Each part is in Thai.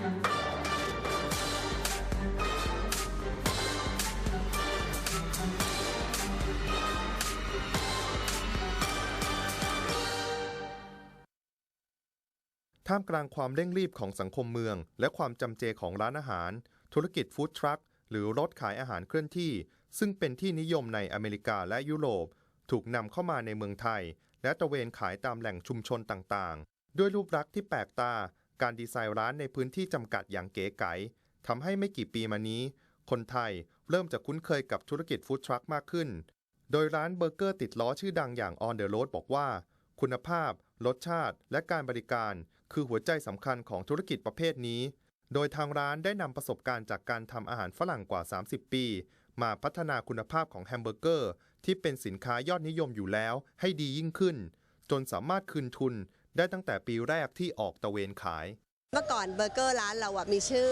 ท่ามกลางความเร่งรีบของสังคมเมือง และความจำเจของร้านอาหาร ธุรกิจฟู้ดทรัคหรือรถขายอาหารเคลื่อนที่ ซึ่งเป็นที่นิยมในอเมริกาและยุโรป ถูกนำเข้ามาในเมืองไทย และตระเวนขายตามแหล่งชุมชนต่างๆ ด้วยรูปลักษณ์ที่แปลกตา การดีไซน์ร้านในพื้นที่จำกัดอย่างเก๋ไก๋ทำให้ไม่กี่ปีมานี้ คนไทยเริ่มจะคุ้นเคยกับธุรกิจฟู้ดทรัคมากขึ้น โดยร้านเบอร์เกอร์ติดล้อชื่อดังอย่าง On the Road บอกว่า คุณภาพ รสชาติ และการบริการ คือหัวใจสำคัญของธุรกิจประเภทนี้ โดยทางร้านได้นำประสบการณ์จากการทำอาหารฝรั่งกว่า 30 ปี มาพัฒนาคุณภาพของแฮมเบอร์เกอร์ที่เป็นสินค้ายอดนิยมอยู่แล้วให้ดียิ่งขึ้น จนสามารถคืนทุน ได้ตั้งแต่ปีแรกที่ออกตะเวนขาย เมื่อก่อนเบอร์เกอร์ร้านเราอะมีชื่อ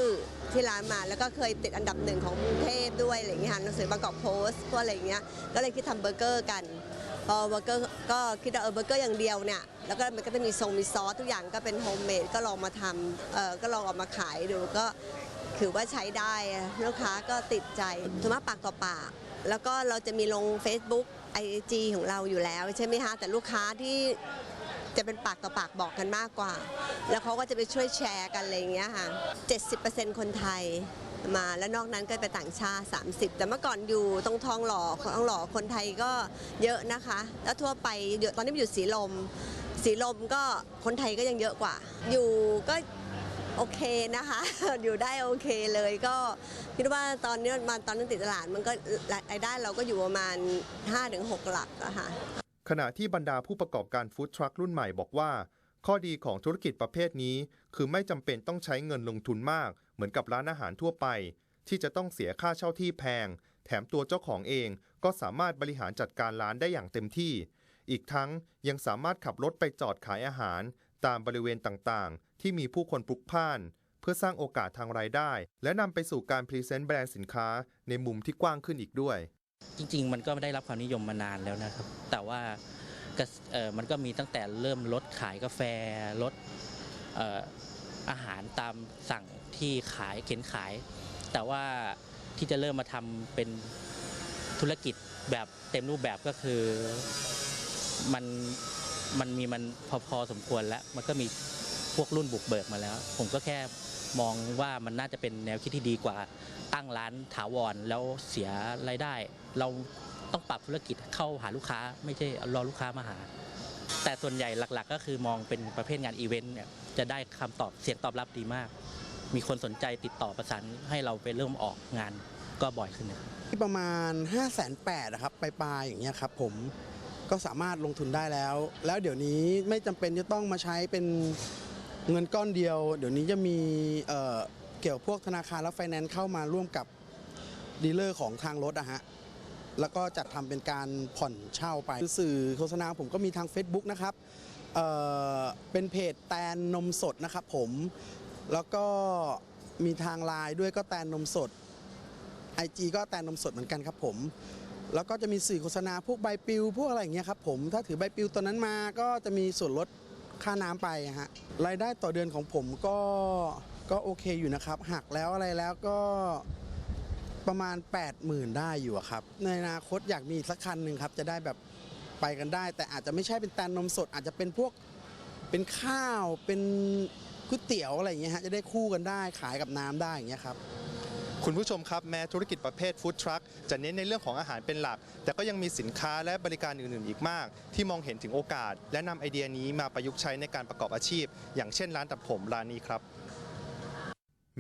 ที่ร้านมาแล้วก็เคยติดอันดับหนึ่งของกรุงเทพด้วยอะไรอย่างเงี้ยค่ะหนังสือบางกอกโพสต์พวกอะไรอย่างเงี้ยก็เลยคิดทำเบอร์เกอร์กันพอเบอร์เกอร์ก็คิดว่าเออเบอร์เกอร์อย่างเดียวเนี่ยแล้วก็มันก็จะมีทรงมีซอสทุกอย่างก็เป็นโฮมเมดก็ลองมาทำเออก็ลองเออกมาขายดูก็ถือว่าใช้ได้ลูกค้าก็ติดใจถือว่าปากต่อปากแล้วก็เราจะมีลง Facebook IG ของเราอยู่แล้วใช่ไหมคะแต่ลูกค้าที่ จะเป็นปากต่อปากบอกกันมากกว่า แล้วเขาก็จะไปช่วยแชร์กันอะไรอย่างเงี้ยค่ะ 70%คนไทยมาแล้วนอกนั้นก็ไปต่างชาติ 30 แต่เมื่อก่อนอยู่ตรงทองหล่อทองหล่อคนไทยก็เยอะนะคะ แล้วทั่วไปอยู่ตอนนี้อยู่สีลม สีลมก็คนไทยก็ยังเยอะกว่า อยู่ก็โอเคนะคะ อยู่ได้โอเคเลยก็คิดว่าตอนนี้มาตอนนั้นติดตลาดมันก็รายได้เราก็อยู่ประมาณ 5-6 หลักอะค่ะ ขณะที่บรรดาผู้ประกอบการฟู้ดทรัครุ่นใหม่บอกว่า ข้อดีของธุรกิจประเภทนี้ คือไม่จำเป็นต้องใช้เงินลงทุนมาก เหมือนกับร้านอาหารทั่วไป ที่จะต้องเสียค่าเช่าที่แพง แถมตัวเจ้าของเองก็สามารถบริหารจัดการร้านได้อย่างเต็มที่ อีกทั้งยังสามารถขับรถไปจอดขายอาหาร ตามบริเวณต่างๆ ที่มีผู้คนพลุกพล่าน เพื่อสร้างโอกาสทางรายได้ และนำไปสู่การพรีเซนต์แบรนด์สินค้าในมุมที่กว้างขึ้นอีกด้วย จริง ๆ มันก็ได้รับความนิยมมานานแล้วนะครับ แต่ว่ามันก็มีตั้งแต่เริ่มลดขายกาแฟลดเอ่ออาหารตามสั่งที่ขายเข็นขาย แต่ว่าที่จะเริ่มมาทำเป็นธุรกิจแบบเต็มรูปแบบก็คือมันมันมีมันพอพอสมควรแล้ว มันก็มีพวกรุ่นบุกเบิกมาแล้ว ผมก็แค่ มองว่ามันน่าจะเป็นแนวคิดที่ดีกว่าตั้งร้านถาวรแล้วเสียรายได้ เราต้องปรับธุรกิจเข้าหาลูกค้า ไม่ใช่รอลูกค้ามาหา แต่ส่วนใหญ่หลัก ๆ ก็คือมองเป็นประเภทงานอีเวนต์เนี่ยจะได้คำตอบเสียงตอบรับดีมาก มีคนสนใจติดต่อประสานให้เราไปเริ่มออกงานก็บ่อยขึ้นที่ประมาณ 5 8 0 0 0นะครับปลายๆอย่างเงี้ยครับผมก็สามารถลงทุนได้แล้ว แล้วเดี๋ยวนี้ไม่จำเป็นจะต้องมาใช้เป็น เงินก้อนเดียว เดี๋ยวนี้จะมีเกี่ยวพวกธนาคารและไฟแนนซ์เข้ามาร่วมกับดีลเลอร์ของทางรถอะฮะแล้วก็จัดทำเป็นการผ่อนเช่าไปสื่อโฆษณาผมก็มีทาง Facebook นะครับเเป็นเพจแตนนมสดนะครับผมแล้วก็มีทางไลน์ด้วยก็แตนนมสด IG ก็แตนนมสดเหมือนกันครับผมแล้วก็จะมีสื่อโฆษณาพวกใบปลิวพวกอะไรอย่างเงี้ยครับผมถ้าถือใบปลิวตัวนั้นมาก็จะมีส่วนลด ค่าน้ำไปฮะรายได้ต่อเดือนของผมก็ก็โอเคอยู่นะครับ หักแล้วอะไรแล้วก็ประมาณ 80,000 ได้อยู่อะครับ ในอนาคตอยากมีอีกสักคันหนึ่งครับ จะได้แบบไปกันได้ แต่อาจจะไม่ใช่เป็นแตนนมสด อาจจะเป็นพวกเป็นข้าวเป็นก๋วยเตี๋ยวอะไรอย่างเงี้ยฮะจะได้คู่กันได้ขายกับน้ำได้อย่างเงี้ยครับ คุณผู้ชมครับแม้ธุรกิจประเภทฟู้ดทรัคจะเน้นในเรื่องของอาหารเป็นหลัก แต่ก็ยังมีสินค้าและบริการอื่นๆ อีกมาก ที่มองเห็นถึงโอกาส และนำไอเดียนี้มาประยุกต์ใช้ในการประกอบอาชีพ อย่างเช่นร้านตัดผมร้านนี้ครับ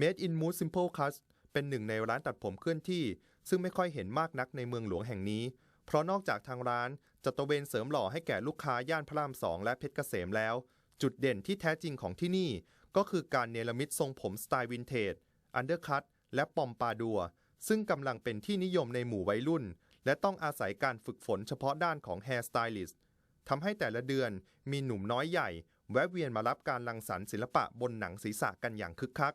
Made in Mood Simple Cut เป็นหนึ่งในร้านตัดผมเคลื่อนที่ ซึ่งไม่ค่อยเห็นมากนักในเมืองหลวงแห่งนี้ เพราะนอกจากทางร้านจะตระเวนเสริมหล่อให้แก่ลูกค้าย่านพระรามสองและเพชรเกษมแล้ว จุดเด่นที่แท้จริงของที่นี่ ก็คือการเนรมิตทรงผมสไตล์วินเทจอันเดอร์คัต และปอมปาดัว ซึ่งกำลังเป็นที่นิยมในหมู่วัยรุ่น และต้องอาศัยการฝึกฝนเฉพาะด้านของแฮร์สไตลิสต์ทำให้แต่ละเดือนมีหนุ่มน้อยใหญ่ แวะเวียนมารับการรังสรรค์ศิลปะบนหนังศีรษะกันอย่างคึกคัก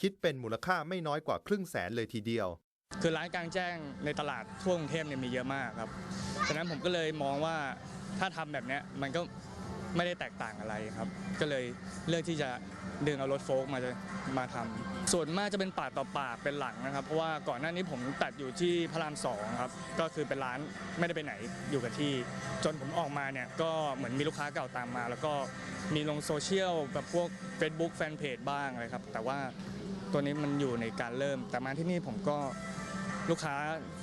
คิดเป็นมูลค่าไม่น้อยกว่าครึ่งแสนเลยทีเดียว คือร้านกลางแจ้งในตลาดทั่วกรุงเทพเนี่ยมีเยอะมากครับฉะนั้นผมก็เลยมองว่าถ้าทำแบบนี้มันก็ไม่ได้แตกต่างอะไรครับ ก็เลยเลือกที่จะ ดึงเอารถโฟล์กมาจะมาทำส่วนมากจะเป็นปากต่อปากเป็นหลังนะครับ เพราะว่าก่อนหน้านี้ผมตัดอยู่ที่พระรามสองครับ ก็คือเป็นร้านไม่ได้ไปไหนอยู่กับที่ จนผมออกมาเนี่ยก็เหมือนมีลูกค้าเก่าตามมา แล้วก็มีลงโซเชียลแบบพวก Facebook แฟนเพจบ้างอะไรครับ แต่ว่าตัวนี้มันอยู่ในการเริ่ม แต่มาที่นี่ผมก็ลูกค้า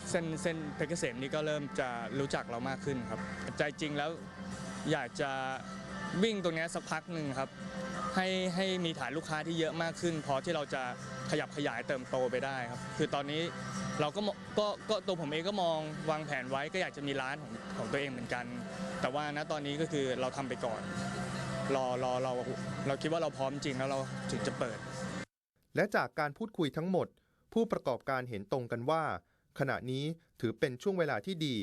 เส้นเส้นเพชรเกษมนี่ก็เริ่มจะรู้จักเรามากขึ้นครับ ใจจริงแล้วอยากจะ วิ่งตรงนี้สักพักหนึ่งครับ ให้ให้มีฐานลูกค้าที่เยอะมากขึ้น พอที่เราจะขยับขยายเติมโตไปได้ครับ คือตอนนี้เราก็ก็ก็ตัวผมเองก็มองวางแผนไว้ก็อยากจะมีร้านของของตัวเองเหมือนกัน แต่ว่าณตอนนี้ก็คือเราทำไปก่อน รอรอเราเราคิดว่าเราพร้อมจริงแล้วเราถึงจะเปิด และจากการพูดคุยทั้งหมด ผู้ประกอบการเห็นตรงกันว่า ขณะนี้ถือเป็นช่วงเวลาที่ดี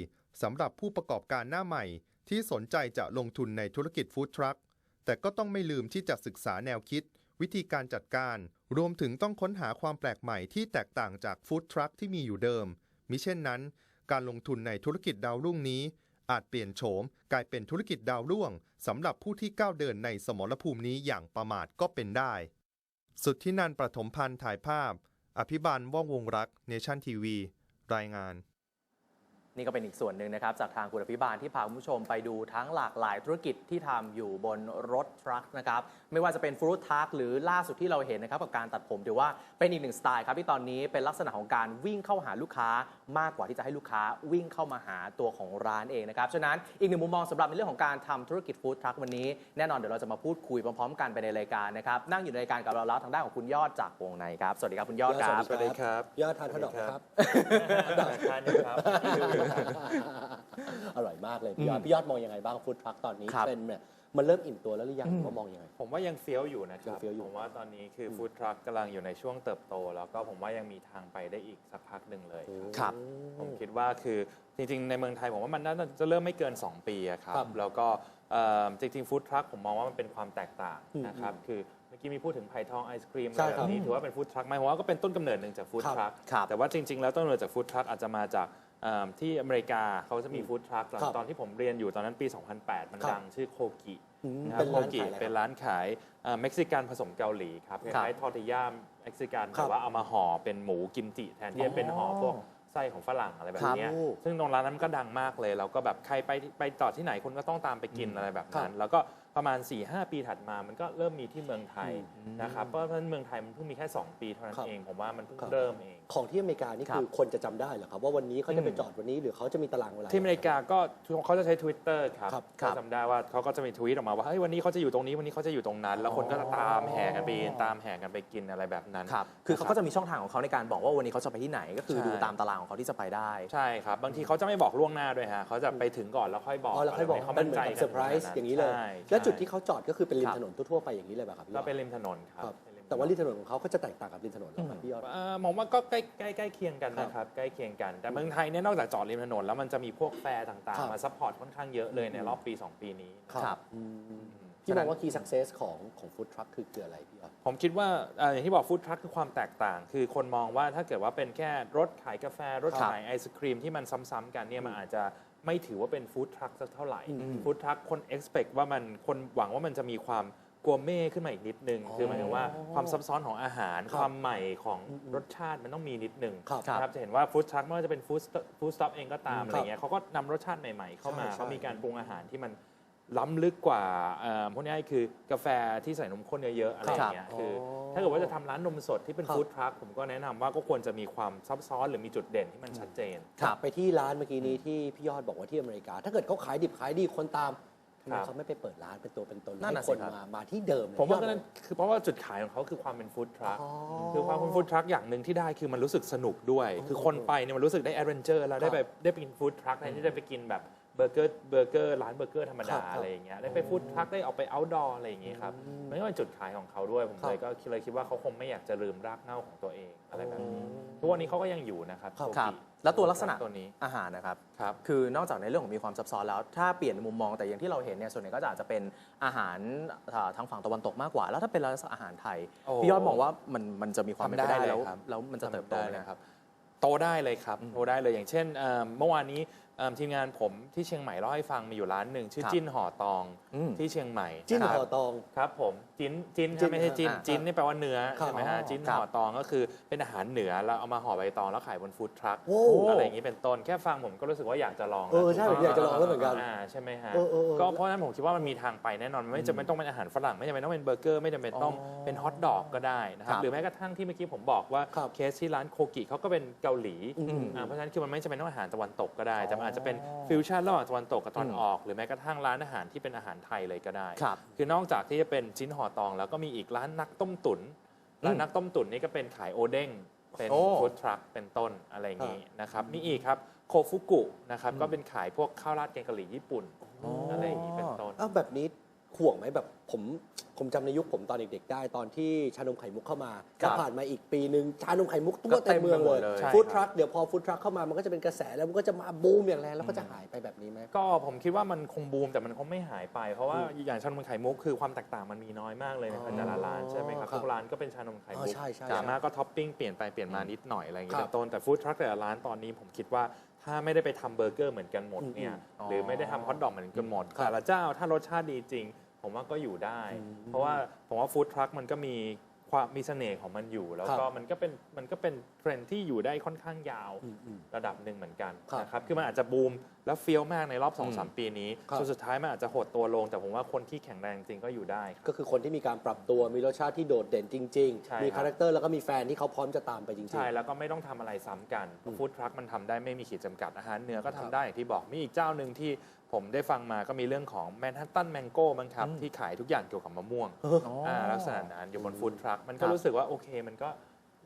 สำหรับผู้ประกอบการหน้าใหม่ ที่สนใจจะลงทุนในธุรกิจฟู้ดทรัคแต่ก็ต้องไม่ลืมที่จะศึกษาแนวคิด วิธีการจัดการ รวมถึงต้องค้นหาความแปลกใหม่ที่แตกต่างจากฟู้ดทรัคที่มีอยู่เดิม มิเช่นนั้น การลงทุนในธุรกิจดาวรุ่งนี้ อาจเปลี่ยนโฉมกลายเป็นธุรกิจดาวรุ่งสำหรับผู้ที่ก้าวเดินในสมรภูมินี้อย่างประมาทก็เป็นได้ สุดที่นันประถมพันธ์ถ่ายภาพ อภิบาลว่องวงรักเนชั่นทีวี รายงาน นี่ก็เป็นอีกส่วนหนึ่งนะครับ จากทางคุณอภิบาลที่พาคุณผู้ชมไปดูทั้งหลากหลายธุรกิจที่ทำอยู่บนรถทรัคนะครับ ไม่ว่าจะเป็นฟรุตทรัคหรือล่าสุดที่เราเห็นนะครับ กับการตัดผมถือว่าเป็นอีกหนึ่งสไตล์ครับที่ตอนนี้เป็นลักษณะของการวิ่งเข้าหาลูกค้ามากกว่าที่จะให้ลูกค้าวิ่งเข้ามาหาตัวของร้านเองนะครับฉะนั้นอีกหนึ่งมุมมองสำหรับในเรื่องของการทำธุรกิจฟู้ดทรัควันนี้แน่นอนเดี๋ยวเราจะมาพูดคุยพร้อมๆ กันไปในรายการนะครับนั่งอยู่ในรายการกับเราแล้วทางด้านของคุณยอดจากวงในครับสวัสดีครับคุณยอดครับสวัสดีครับยอดทานขนมครับทานอยู่ครับอร่อยมากเลยพี่ยอดพี่ยอดมองยังไงบ้างฟู้ดทรัคตอนนี้ครับเทรนด์เนี่ยมันเริ่มอิ่มตัวแล้วหรือยังหรือว่ามองยังไง ผมว่ายังเฟี้ยวอยู่นะครับยังเฟี้ยวอยู่ ผมว่าตอนนี้คือฟู้ดทรัคกำลังอยู่ในช่วงเติบโต แล้วก็ผมว่ายังมีทางไปได้อีกสักพักหนึ่งเลยครับผมคิดว่าคือจริงๆ ในเมืองไทยผมว่ามันน่าจะเริ่มไม่เกิน 2 ปีอะครัครับบแล้วก็เอ่อจริงๆฟู้ดทรัคผมมองว่ามันเป็นความแตกต่างอืมนะครับคือเมื่อกี้มีพูดถึงไผ่ทองไอศครีมอะใช่ไรครัแบบบนี้ถือว่าเป็นฟู้ดทรัคไหมผมว่าก็เป็นต้นกำเนิดหนึ่งจากฟู้ดครับ ทรัคครับแต่ว่าจริงๆ แล้วต้นกำเนิดจากฟู้ดทรัคอาจจะมาจากเอิ่ม ที่อเมริกาเขาจะมีฟู้ดทรัคครับตอนที่ผมเรียนอยู่ตอนนั้นปี 2008 มันครับดังชื่อโคกิอืมนะครับเป็นโคร้านกิขายอะไรเป็นครับร้านขายเอ่อเม็กซิกันผสมเกาหลีครับคครับล้ายๆทอร์ติย่าเม็กซิกันครัแต่บว่าเอามาห่อเป็นหมูกิมจิแทนที่จะเป็นห่อพวกไส้ของฝรั่งอะไรแบบเนี้ยครับซึ่งตรงร้านนั้นก็ดังมากเลยแล้วก็แบบใครไปไปจอดที่ไหนคนก็ต้องตามไปกินอะไรแบบนั้น แล้วก็ ประมาณ 4-5 ปีถัดมามันก็เริ่มมีที่เมืองไทยนะครับเพราะฉะนั้นเมืองไทยมันเพิ่งมีแค่ 2 ปีเท่านั้นครับเองผมว่ามันเพิ่งครับเริ่มเอง ของที่อเมริกานี่ครับคือคนจะจำได้เหรอครับ ว่าวันนี้เขาจะไปอืมจอดวันนี้หรือเขาจะมีตารางเวลา ที่อเมริกาก็เขาจะใช้ Twitter ครับครับ ก็จำได้ว่าเขาก็จะมีทวีตออกมาว่าเฮ้ยวันนี้เขาจะอยู่ตรงนี้วันนี้เขาจะอยู่ตรงนั้น แล้วคนก็จะตามแห่กันไปกินตามแห่กันไปกินอะไรแบบนั้นครับ คือเขาก็จะมีช่องทางของเขาในการบอกว่าวันนี้เขาจะไปที่ไหน ก็คือใช่ดูตามตารางของเขาที่จะไปได้ ใช่ครับบางทีเขาจะไม่บอกล่วงหน้าด้วยฮะเขาจะไปถึงก่อนแล้วค่อยบอกอ๋อแล้วค่อยบอกให้เขาเป็มั่นนเหมือใจนกับเซอร์ไพรส์อย่างนี้เลย ใช่และจุดใช่ที่เขาจอดก็คือเป็นริมครับถนนทั่วๆไปอย่างนี้เลยป่ะครับพี่ยก็อดเป็นริมถนนครับครับเป็นริมถนน แต่ว่าริมถนนของเขาก็จะแตกต่างกับริมถนนเหรอครับพี่ยอด เอ่อผมว่าก็ใกล้ใกล้ใกล้เคียงกันนะครับ ใกล้เคียงกัน แต่เมืองไทยเนี่ยนอกจากจอดริมถนนแล้วมันจะมีพวกแฟร์ต่างครับๆ มาซัพพอร์ตค่อนข้างเยอะเลยในรอบปี 2 ปีนี้ครับอืมพี่มองว่า key success ของของฟู้ดทรัคคือคืออะไรพี่ยอด ผมคิดว่าเอ่ออย่างที่บอกฟู้ดทรัคคือความแตกต่าง คือคนมองว่าถ้าเกิดว่าเป็นแค่รถขายกาแฟ รถครับขายไอศครีมที่มันซ้ำๆกันเนี่ยมันอาจจะ ไม่ถือว่าเป็นฟู้ดทรัคสักเท่าไหร่อืมฟู้ดทรัคคน expect ว่ามันคนหวังว่ามันจะมีความกัวเม่ขึ้นมาอีกนิดนึงอ๋อคือหมายถึงว่าความซับซ้อนของอาหารครับความใหม่ของอืมรสชาติมันต้องมีนิดนึงครับนะครับจะเห็นว่าฟู้ดทรัคไม่ว่าจะเป็นฟู้ดฟู้ดสต็อปเองก็ตามอืมอะไรเงี้ยเขาก็นำรสชาติใหม่ๆ เข้ามาใช่ใช่เขามีการปรุงอาหารที่มัน ล้ำลึกกว่าเอ่อพวกนี้คือกาแฟที่ใส่นมข้นเยอะๆอะไรอย่างเงี้ยคือถ้าเกิดว่าจะทำร้านนมสดที่เป็นครับ ฟู้ดทรัคผมก็แนะนำว่าก็ควรจะมีความซับซ้อนหรือมีจุดเด่นที่มันชัดเจน กลับไปที่ร้านเมื่อกี้นี้ที่พี่ยอดบอกว่าที่อเมริกา ถ้าเกิดเขาขายดิบขายดีคนตามทำไมครับ เขาไม่ไปเปิดร้านเป็นตัวเป็นตนนั่นให้น่ะคสินครับ มามาที่เดิมเลยผมว่าพี่ยอดก็นั่นคือเพราะว่าจุดขายของเขาคือความเป็นฟู้ดทรัค อ๋อ คือความเป็นฟู้ดทรัคอย่างหนึ่งที่ได้คือมันรู้สึกสนุกด้วย คือคนไปเนี่ยมันรู้สึกได้แอดเวนเจอร์แล้วได้ไปได้ไปกินฟู้ดทรัคแทนที่จะไปกินแบบ เบอร์เกอร์เบอร์เกอร์ร้านเบอร์เกอร์ธรรมครัดาบครับอะไรอย่างเงี้ยได้ไปฟู้ดทรัคได้ออกไปเอาท์ดอร์อะไรอย่างเงี้ยครับมันก็เป็นจุดขายของเขาด้วยผมครับเลยก็เลยคิดว่าเขาคงไม่อยากจะลืมรากเหง้าของตัวเองอะไรแบบนี้ทุกวันนี้เขาก็ยังอยู่นะครับครับ โชครับกิแล้วตัวลักษณะตัวนี้อาหารนะครับ ครับ คือนอกจากในเรื่องของมีความซับซ้อนแล้ว ถ้าเปลี่ยนมุมมองแต่อย่างที่เราเห็นเนี่ยส่วนใหญ่ก็จะอาจจะเป็นอาหารอ่าทางฝั่งตะวันตกมากกว่า แล้วถ้าเป็นร้านอาหารไทยโอ้ พี่ยอดมองว่ามันมันจะมีความเป็นไปได้ทำได้แล้วเลยครับแล้วมันจะเติบโตได้ไหมเลยคครับรับ โตได้เลยครับโตได้เลยอย่างเช่นเอ่อเมื่อวานนี้ เอิ่มทีมงานผมที่เชียงใหม่เล่าให้ฟังมีอยู่ร้านหนึ่งชื่อครับจิ้นห่อตองอืม ที่เชียงใหม่จิ้นครับ ห่อตอง ครับผมจิ้นจิ้นจิ้นไม่ใช่จิ้นอ่าจิ้นนี่แปลว่าเนื้อครับใช่ไหมฮะจิ้นครับห่อตองก็คือเป็นอาหารเหนือแล้วเอามาห่อใบตองแล้วขายบนฟู้ดทรัคโอ้อะไรอย่างนี้เป็นต้นแค่ฟังผมก็รู้สึกว่าอยากจะลองเออใช่ผมอยากจะลองแล้วเหมือนกันอ่าใช่ไหมฮะเออเออเออก็เพราะฉะนั้นผมคิดว่ามันมีทางไปแน่นอนมันไม่จำเป็นต้องเป็นอาหารฝรั่งไม่จำเป็นต้องเป็นเบอร์เกอร์ไม่จำเป็นต้องอ๋อเป็นฮอทดอกก็ได้นะครับครับหรือแม้กระทั่งที่เมื่อกี้ผมบอกว่าครับเคสที่ร้านโคกิเขาก็เป็นเกาหลีอืม อ่าเพราะฉะนั้นคือมันไม่จำเป็นต้องอาหารตะวันตกก็ได้อ๋อแต่มันอาจจะเป็นฟิวชั่นระหว่างตะวันตกกับตะวันอืมออก หรือแม้กระทั่งร้านอาหารที่เป็นอาหารไทยเลยก็ได้ครับคือนอกจากที่จะเป็นชิ้นห่อตอง แล้วก็มีอีกร้านนักต้มตุ๋นร้านนักต้มตุ๋นนี่ก็เป็นขายโอเด้งเป็นโอ้ ฟู้ดทรัคเป็นต้นอะไรอย่างนี้นะครับมีอีกครับโคฟุกุนะครับก็เป็นขายพวกข้าวราดแกงกะหรี่ญี่ปุ่นอะไรอย่างนี้เป็นต้น อ้าวแบบนี้ ห่วงไหมแบบผมผมจำในยุคผมตอนเด็กๆได้ ตอนที่ชานมไข่มุกเข้ามาครัก็บผ่านมาอีกปีหนึ่งชานมไข่มุกทั่ก็วเต็เต็มมเมืองไปหมเลดยเลยฟู้ดใช่ทรัคเดี๋ยวพอฟู้ดทรัคเข้ามามันก็จะเป็นกระแสแล้วมันก็จะมาบูมอย่างแรงแล้วก็จะหายไปแบบนี้ไหม ก็ผมคิดว่ามันคงบูมแต่มันคงไม่หายไป เพราะว่าอย่างชานมไข่มุกคือความแตกต่างมันมีน้อยมากเลยในอ๋อแต่ละร้านใช่ไหมครับครับทุกร้านก็เป็นชานมไข่อ๋มุอกใช่ใช่อย่างมากก็ท็อปปิ้งเปลี่ยนไปเปลี่ยนมานิดหน่อยอะไรอย่างคนี้รับเป็นต้นแต่ฟู้ดทรัคแต่ละร้านตอนนี้ผมคิดว่าถ้าไม่ได้ไปทำเบอร์เกอร์เหมือนกันหมดเนี่ยอืมหรือไม่ได้ทำฮอทดอกเหมือนกันหมดครับแต่ละเจ้าถ้ารสชาติดีจริง ผมว่าก็อยู่ได้อืมเพราะว่าผมว่าฟู้ดทรัคมันก็มีความมีเสน่ห์ของมันอยู่ แล้วก็มันก็เป็นมันก็เป็นเทรนด์ที่อยู่ได้ค่อนข้างยาวอืมอืมระดับหนึ่งเหมือนกันครับนะครับคือมันอาจจะบูมแล้วเฟี้ยวมากในรอบอืม2-3ปีนี้ครับจนสุดท้ายมันอาจจะหดตัวลง แต่ผมว่าคนที่แข็งแรงจริงก็อยู่ได้ครับก็คือคนที่มีการปรับตัวมีรสชาติที่โดดเด่นจริงใช่ๆมีครับคาแรคเตอร์แล้วก็มีแฟนที่เขาพร้อมจะตามไปจริงๆ ใช่ แล้วก็ไม่ต้องทำอะไรซ้ำกันอืมฟู้ดทรัคมันทำได้ไม่มีขีดจำกัดอาหารเหนือก็ทำครับได้อย่างที่บอกมีอีกเจ้าหนึ่งที่ ผมได้ฟังมาก็มีเรื่องของแมนฮัตตันแมงโก้มั้งครับอืมที่ขายทุกอย่างเกี่ยวกับมะม่วงอ๋อออ่าลักษณะนั้นอยู่บนฟู้ดทรัคมันก็ครับรู้สึกว่าโอเคมันก็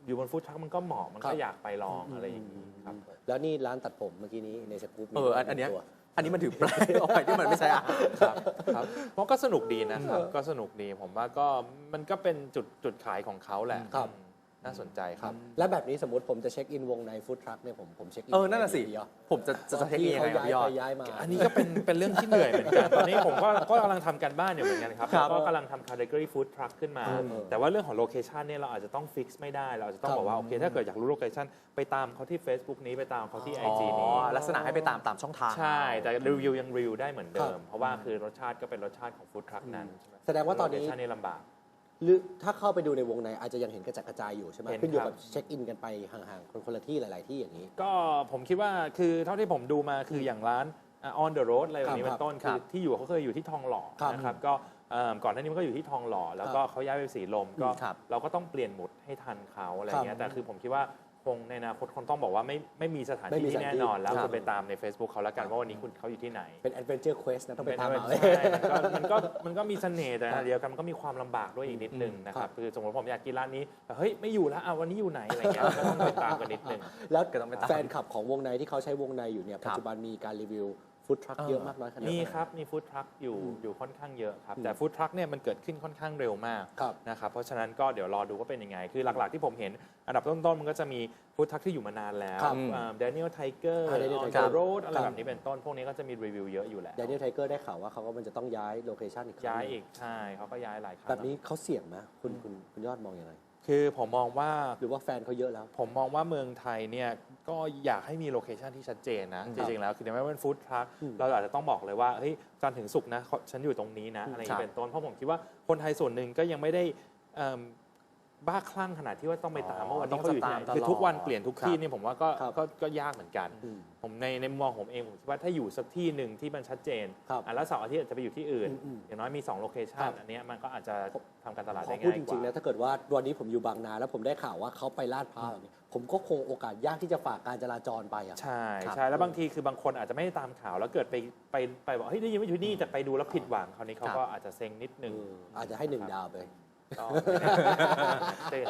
อยู่บนฟู้ดทรัคมันก็เหมาะมันครัก็บอยากไปลองอะไรอย่างนี้ครับแล้วนี่ร้านตัดผมเมื่อกี้นี้ในสกู๊ปมีเอออันอันเนี้ยตัวอันนี้มันถือปลายออกไปที่มันไม่ใช่อาหารครับครับเพราะก็สนุกดีนะครับ ก็สนุกดีผมว่าก็มันก็เป็นจุดจุดขายของเขาแหละครับอืม น่าสนใจคครัรับบแล้วแบบนี้สมมติผมจะเช็คอินวงในฟู้ดทรัคเนี่ยผมผมเช็คอินเออนั่นน่ะสิ ดีเหรอ ผมจะจะจะเทคนิคยังไงครับที่พี่ยอเขาดย้ายไปย้ายมา อันนี้ก็เป็นเป็นเรื่องที่เหนื่อยเหมือนกัน ตอนนี้ผมก็ก็กำลังทำการบ้านอยู่เหมือนกันครับครับแล้วก็กำลังทำ category food truck ขึ้นมาเออเออแต่ว่าเรื่องของโลเคชันเนี่ยเราอาจจะต้องฟิกซ์ไม่ได้ เราอาจจะต้องครับ บอกว่า โอเค ถ้าเกิดอยากรู้โลเคชันไปตามเขาที่ Facebook นี้ไปตามเขาที่ อ๋อ IG นี้ ลักษณะให้ไปตามตามช่องทาง ใช่ แต่รีวิวยังรีวิวได้เหมือนเดิครัมบเพราะว่าคือรสชาติก็เป็นรสชาติของฟู้ดทรัคนั้นใช่ไหมแสดงว่าตอนนี้ โลเคชันนี่ลำบาก หรือถ้าเข้าไปดูในวงในอาจจะยังเห็นกระจัดกระจายอยู่ใช่ไหมเห็นขึ้นอยู่ครักับบเช็คอินกันไปห่างๆคนคนละที่หลาย ๆ ที่อย่างนี้ ก็ผมคิดว่าคือเท่าที่ผมดูมาคืออย่างร้านอ่า on the road อะไรแบบนี้ครับเป็นต้นครัคือบที่อยู่เขาเคยอยู่ที่ทองหล่อครับนะครับก็เอิ่มก่อนหน้านี้มันก็อยู่ที่ทองหล่อ แล้วก็เขาย้ายไปสีลมก็ครับเราก็ต้องเปลี่ยนหมุดให้ทันเขาอะไรเงี้ครัยบแต่คือผมคิดว่า คงในอนาคตคนต้องบอกว่าไม่ไม่มีสถานไม่ที่มีที่สถานแน่ที่นอน แล้วครับ คุณไปตามใน Facebook เขาแล้วกันว่าวันนี้คุณเขาอยู่ที่ไหนเป็นแอดเวนเจอร์เควสนะ ต้องไปตามเป็นหาใช่มันก็มันก็มันก็มีเสน่ห์แต่ครับเดียวกันมันก็มีความลำบากด้วยอีกนิดนึงนะคครัรับบ คือสมมติผมอยากกินร้านนี้แต่เฮ้ยไม่อยู่แล้วอะวันนี้อยู่ไหนอะไรเงี้ยก็ต้องไปตามกันนิดนึง แล้วก็ต้องไปตาม แฟนคลับของวงในที่เขาใช้วงในอยู่เนี่ยครับปัจจุบันมีการรีวิว ฟู้ดทรัคเออเยอะมากน้อยขนาดไหน มีครับ มีฟู้ดทรัคอยู่อืมอยู่ค่อนข้างเยอะครับอืมแต่ฟู้ดทรัคเนี่ยมันเกิดขึ้นค่อนข้างเร็วมากครับนะครับ เพราะฉะนั้นก็เดี๋ยวรอดูว่าเป็นยังไง คือหลักๆที่ผมเห็น อันดับต้นๆ มันก็จะมีฟู้ดทรัคที่อยู่มานานแล้วครับเดนิเอลไทเกอร์อ่า Daniel อ Tiger โรดอะไรครับ แบบนี้เป็นต้น พวกนี้ก็จะมีรีวิวเยอะอยู่แล้วแดเนียลไทเกอร์ได้ข่าวว่าเขาก็มันจะต้องย้ายโลเคชันอีกครั้งย้ายอีก ใช่ เขาก็ย้ายหลายครั้งแบบนี้เขาเสี่ยงไหมคุณคุณคุณยอดมองอย่างไร คือผมมองว่า หรือว่าแฟนเขาเยอะแล้ว ผมมองว่าเมืองไทยเนี่ย ก็อยากให้มีโลเคชันที่ชัดเจนนะอืมจริงๆแล้วคือถึงแม้ว่าเป็นฟู้ดทรัคอืมเราอาจจะต้องบอกเลยว่าเฮ้ยจันทร์ถึงสุกร์นะเขาฉันอยู่ตรงนี้นะอืมอะไรอย่างครับนี้เป็นต้นเพราะผมคิดว่าคนไทยส่วนหนึ่งก็ยังไม่ได้เอิ่ม บ้าคลั่งขนาดที่ว่าต้องไปตามอ๋อว่าวันนี้เขาอยู่ที่ไหนต้องตามตลอดคือทุกวันเปลี่ยนทุกที่ครับนี่ผมว่าก็ครับก็ก็ยากเหมือนกันอืมผมในในมุมมองผมเองผมคิดว่าถ้าอยู่สักที่หนึ่งที่มันชัดเจนครับอะแล้วเสาร์อาทิตย์อาจจะไปอยู่ที่อื่นอืมอืมอย่างน้อยมี2โลเคชัครันบอันเนี้ยมันก็อาจจะทำการตลาดขอได้พูดง่ายจกริงๆนะว่าถ้าเกิดว่าวันนี้ผมอยู่บางนา แล้วผมได้ข่าวว่าเขาไปลาดพร้าวแบบนี้ผมก็คงโอกาสยากที่จะฝากการจราจรไปอะใช่ครับใช่แล้วบางทีคือบางคนอาจจะไม่ได้ตามข่าวแล้วเกิดไปไปไปบอกเฮ้ยได้ยินว่าอยู่นี่แต่ไปดูแล้วผิดหวังคราวนี้เขาก็อาจจะเซ็งนิดนึงเอออาจจะให้หนึ่งดาวไป ก็ไม่แน่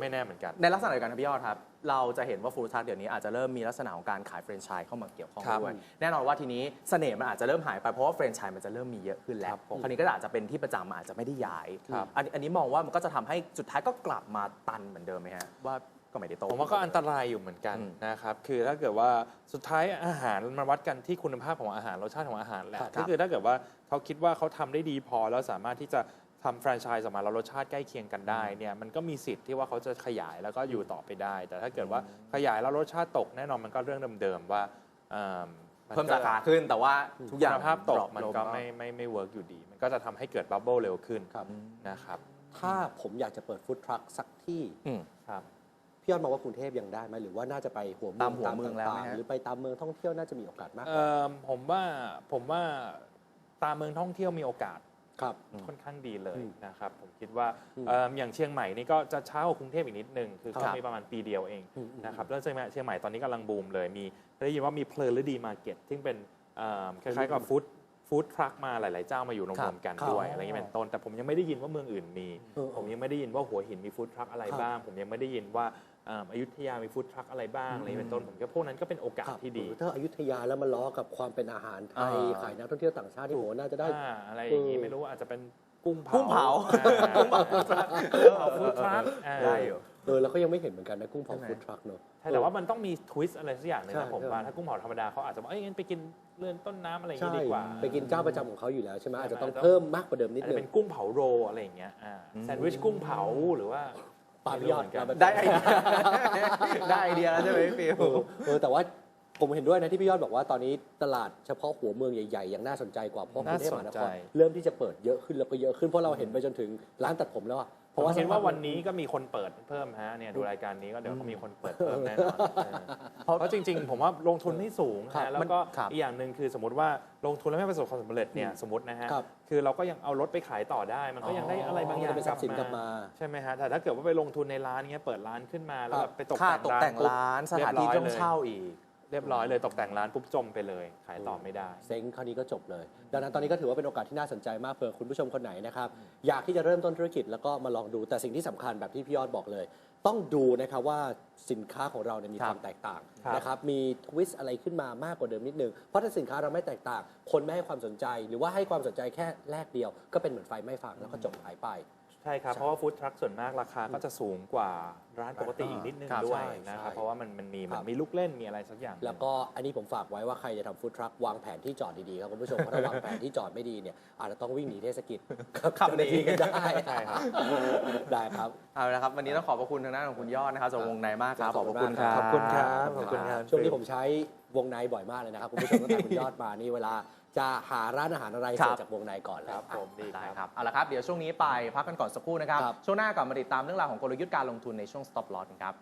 ไม่แน่เหมือนกัน ในลักษณะเดียวกันครับพี่ยอดครับ เราจะเห็นว่าฟู้ดทรัคเดี๋ยวนี้อาจจะเริ่มมีลักษณะของการขายแฟรนไชส์เข้ามาเกี่ยวข้องครับด้วย แน่นอนว่าทีนี้เสน่ห์มันอาจจะเริ่มหายไปเพราะว่าแฟรนไชส์มันจะเริ่มมีเยอะขึ้นแล้ควรับผมคราวนี้ก็อาจจะเป็นที่ประจำมันอาจจะไม่ได้ย้ายครับ อันอันนี้มองว่ามันก็จะทำให้สุดท้ายก็กลับมาตันเหมือนเดิมไหมฮะว่าก็ไม่ได้โต ผมว่าก็อันตรายอยู่เหมือนกันอืมนะครับ คือถ้าเกิดว่าสุดท้ายอาหารมันวัดกันที่คุณภาพของอาหารรสชาติของอาหารแหละครับก็คือถ้าเกิดว่าเขาคิดว่าเขาทำได้ดีพอแล้วสามารถที่จะ ทำแฟรนไชส์ออกมาแล้วรสชาติใกล้เคียงกันได้เนี่ยมันก็มีสิทธิ์ที่ว่าเขาจะขยายแล้วก็อยู่ต่อไปได้ แต่ถ้าเกิดว่าขยายแล้วรสชาติตกแน่นอนมันก็เรื่องเดิมๆว่าเอิ่มเพิ่มสาขาขึ้นแต่ว่าทุกอย่างคุณภาพตกดรอปมันลงก็ไม่ไม่ไม่เวิร์กอยู่ดี มันก็จะทำให้เกิดบับเบิลเร็วขึ้นครับ นะครับถ้าผมอยากจะเปิดฟู้ดทรัคสักที่ อืม ครับ พี่ยอดมองว่ากรุงเทพยังได้ไหมหรือว่าน่าจะไปหัวเมืองตามหัวเมืองแล้วไหมต่าฮะ ๆหรือไปตามเมืองท่องเที่ยวน่าจะมีโอกาสมากกเอ่ว่าอผมว่าผมว่าตามเมืองท่องเที่ยวมีโอกาส ครับค่อนข้างดีเลยอืมนะครับ ผมคิดว่าอืมเอิ่มอย่างเชียงใหม่นี่ก็จะช้ากว่ากรุงเทพอีกนิดนึง คือครัเขาบมีประมาณปีเดียวเองอืมอืมนะครับแล้วเชียงใหม่เชียงใหม่ตอนนี้กำลังบูมเลยมีได้ยินว่ามีเพลินฤดีมาร์เก็ตซึ่งเป็นเอิ่มคล้ายๆกับฟู้ดฟู้ดทรัคมาหลายๆเจ้ามาอยู่รวมๆกันครับด้วยอะไรอย่างนี้เป็นต้นแต่ผมยังไม่ได้ยินว่าเมืองอื่นมีเออผมยังไม่ได้ยินว่าหัวหินมีฟู้ดทรัคอะไรครับบ้าง ผมยังไม่ได้ยินว่าเอิ่มอยุธยามีฟู้ดทรัคอะไรบ้างอะไรอย่างนี้เป็นต้นผมก็พวกนั้นก็เป็นโอกาสครับที่ดีถ้าอยุธยาแล้วมาล้อกับความเป็นอาหารไทยอ่าขายนักท่องเที่ยวต่างชาติที่ผมว่าน่าจะได้อ่าอะไรอย่างนี้เออไม่รู้ว่าอาจจะเป็นกุ้งเผากุ้งเผาอ่กุ้งเผากุ้งเผาฟู้ดทรัคอ่าได้อยู่เออแล้วก็ยังไม่เห็นเหมือนกันนะกุ้งเผาใช่ไหมฟู้ดทรัคเนอะใช่แต่ว่ามันต้องมีทวิสต์อะไรสักอย่างหนึงใช่นะผมใช่ว่าถ้ากุ้งเผาธรรมดาเขาอาจจะบอกเอ้ยงั้นไปกินเลื่อนต้นน้ำอะไรอย่างใช่นี้ดีกว่าไปกินเจ้าประจำของเขาอยู่แล้วใช่ไหมใช่อาจจะต้องอาจจะเพิ่มมากกว่าเดิมนิดอาจนึจะงเป็นกุ้งเผาโรลอะไรอย่างเงี้ยอ่าอืมแซนด์วิชกุ้งเผาหรือว่า ปาพี่ยอดไม่รู้เหมือนกันมาแบบได้ไอเดียได้ไอเดียแล้วใช่ไหมพี่ฟิวเออเออแต่ว่าผมเห็นด้วยนะที่พี่ยอดบอกว่าตอนนี้ตลาดเฉพาะหัวเมืองใหญ่ๆยังน่าสนใจกว่าเพราะกรุงเทพมหานครเริ่มที่จะเปิดเยอะขึ้นแล้วก็เยอะขึ้นเพราะเราเห็นไปจนถึงร้านตัดผมแล้วอะ เพผมราะว่าเห็นว่าวันนี้ก็มีคนเปิดเพิ่มฮะเนี่ยดูรายการนี้ก็เดี๋ยวก็มีคนเปิดเพิ่มแน่นอนเออเพราะจริง ๆ ผมว่าลงทุนไม่สูงครับฮะแล้วก็ครับอีกอย่างหนึ่งคือสมมติว่าลงทุนแล้วไม่ประสบความสำเร็จเนี่ยสมมตินะฮะครับคือเราก็ยังเอารถไปขายต่อได้ มันก็ยังได้อะไรบางอย่างเป็นทรัพย์สินกลับมาใช่ไหมฮะแต่ถ้าเกิดว่าไปลงทุนในร้านเงี้ยเปิดร้านขึ้นมาแล้วครับแบบไปตกค่าแต่งตกร้านแต่งปุ๊บร้านสถานที่ต้องเช่าอีก เรียบร้อยเลยตกแต่งร้านปุ๊บจมไปเลย ขายต่อไม่ได้ เซ็งคราวนี้ก็จบเลย ดังนั้นตอนนี้ก็ถือว่าเป็นโอกาสที่น่าสนใจมากเผื่อคุณผู้ชมคนไหนนะครับอยากที่จะเริ่มต้นธุรกิจแล้วก็มาลองดูแต่สิ่งที่สำคัญแบบที่พี่ยอดบอกเลย ต้องดูนะครับว่าสินค้าของเราเนี่ยมีครับความแตกต่างครับนะครับมีทวิสต์อะไรขึ้นมามากกว่าเดิมนิดนึงเพราะถ้าสินค้าเราไม่แตกต่าง คนไม่ให้ความสนใจ หรือว่าให้ความสนใจแค่แรกเดียว ก็เป็นเหมือนไฟไม่ฟางแล้วก็จบหายไป ใช่ครับ เพราะว่าฟู้ดทรัคส่วนมากราคาก็จะสูงกว่าร้านปกติอีกนิดนึงครับด้วยใช่นะครับ ใช่เพราะว่ามันมันมีคมัรันบ มีลูกเล่นมีอะไรสักอย่างหนึ่ง แล้วก็อันนี้ผมฝากไว้ว่าใครจะทำฟู้ดทรัควางแผนที่จอดดีๆครับคุณผู้ชมเพราะถ้าวางแผนที่จอดไม่ดีเนี่ยอาจจะต้องวิ่งหนีเทศกิจขับหนี เจ้าหน้าที่กันได้ใช่ครับ ได้ครับ เอาละครับ วันนี้ต้องขอบพระคุณทางด้านของคุณยอดนะครับจากวงในมากครับ ขอบพระคุณครับ ขอบคุณครับ ขอบคุณครับ ช่วงนี้ผมใช้วงในบ่อยมากเลยนะครับ คุณผู้ชมตั้งแต่คุณยอดมานี่เวลา จะหาร้านอาหารอะไรครัเสร็บจจากวงในก่อนคแล้รัว บผมดีได้ครับครับเอาละครับ เดี๋ยวช่วงนี้ไปพักกันก่อนสักครู่นะครับ ครับ ช่วงหน้ากลับมาติดตามเรื่องราวของกลยุทธ์การลงทุนในช่วง stop loss กันครับ